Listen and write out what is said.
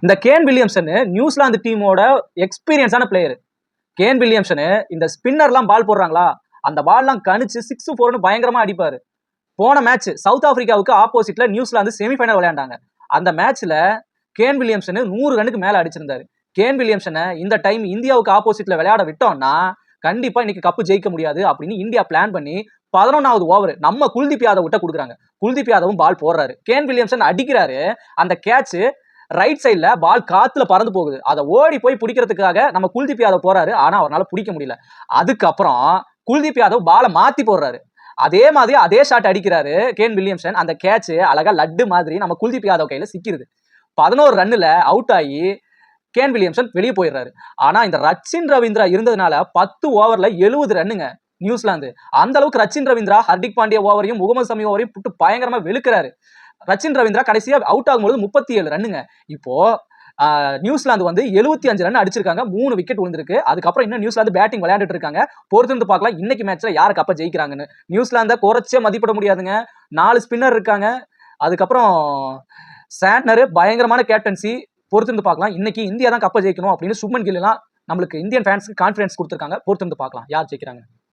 இந்த Kane Williamson New Zealand டீமோட எக்ஸ்பீரியன்ஸான player can வில்லியம்சனு இந்த ஸ்பின்னர்லாம் பால் போடுறாங்களா? அந்த பால்லாம் கணிச்சு சிக்ஸ் ஃபோர்னு பயங்கரமா அடிப்பாரு. போன மேட்ச் சவுத் ஆப்பிரிக்காவுக்கு ஆப்போசிட்ல நியூசிலாந்து செமிஃபைனல் விளையாண்டாங்க. அந்த மேட்ச்ல கேன் வில்லியம்சனு நூறு ரனுக்கு மேல அடிச்சிருந்தாரு. கேன் வில்லியம்சனை இந்த டைம் இந்தியாவுக்கு ஆப்போசிட்ல விளையாட விட்டோம்னா கண்டிப்பா இன்னைக்கு கப்பு ஜெயிக்க முடியாது அப்படின்னு இந்தியா பிளான் பண்ணி பதினொன்னாவது ஓவர் நம்ம குல்தீப் யாதவ் கிட்ட கொடுக்குறாங்க. குல்தீப் யாதவும் பால் போடுறாரு. கேன் வில்லியம்சன் அடிக்கிறாரு. அந்த கேட்ச் ரைட் சைடுல பால் காத்துல பறந்து போகுது. அதை ஓடி போய் பிடிக்கிறதுக்காக நம்ம குல்தீப் யாதவ் போறாரு. ஆனால் அவரால பிடிக்க முடியல. அதுக்கப்புறம் குல்தீப் யாதவ் பாலை மாத்தி போடுறாரு. அதே மாதிரி அதே ஷாட் அடிக்கிறாரு கேன் வில்லியம்சன். அந்த கேட்ச் அழகா லட்டு மாதிரி நம்ம குல்தீப் யாதவ் கையில சிக்கிருது. பதினோரு ரன்னுல அவுட் ஆகி கேன் வில்லியம்சன் வெளியே போயிடுறாரு. ஆனா இந்த ரச்சின் ரவீந்திரா இருந்ததுனால பத்து ஓவர்ல எழுபது ரன்னுங்க நியூசிலாந்து. அந்த அளவுக்கு ரச்சின் ரவீந்திரா ஹர்திக் பாண்டியா ஓவரையும் முகமது சமி ஓவரையும் புட்டு பயங்கரமா வெளுக்கிறாரு. ரச்சின் ரவீந்திரா கடைசியா அவுட் ஆகும்போது முப்பத்தி ஏழு ரன்னுங்க இப்போ நியூசிலாந்து வந்து எழுபத்தி அஞ்சு ரன் அடிச்சிருக்காங்க. மூணு விக்கெட் விழுந்திருக்கு. அதுக்கப்புறம் இன்னும் நியூசிலாந்து பேட்டிங் விளையாண்டுட்டு இருக்காங்க. பொறுத்திருந்து பார்க்கலாம். இன்னைக்கு மேட்ச்ல யாரு கப்ப ஜெயிக்கிறாங்கன்னு. நியூசிலாந்தை குறைச்சே மதிப்பிட முடியாதுங்க. நாலு ஸ்பின்னர் இருக்காங்க. அதுக்கப்புறம் சாட்னர் பயங்கரமான கேப்டன்சி பொறுத்திருந்து பார்க்கலாம். இன்னைக்கு இந்தியா தான் கப்ப ஜெயிக்கணும் அப்படின்னு சுப்மன் கில்லாம் நம்மளுக்கு இந்தியன் ஃபேன்ஸ்க்கு கான்ஃபிடன்ஸ் கொடுத்துருக்காங்க. பொறுத்திருந்து பார்க்கலாம். யார் ஜெயிக்கிறாங்க?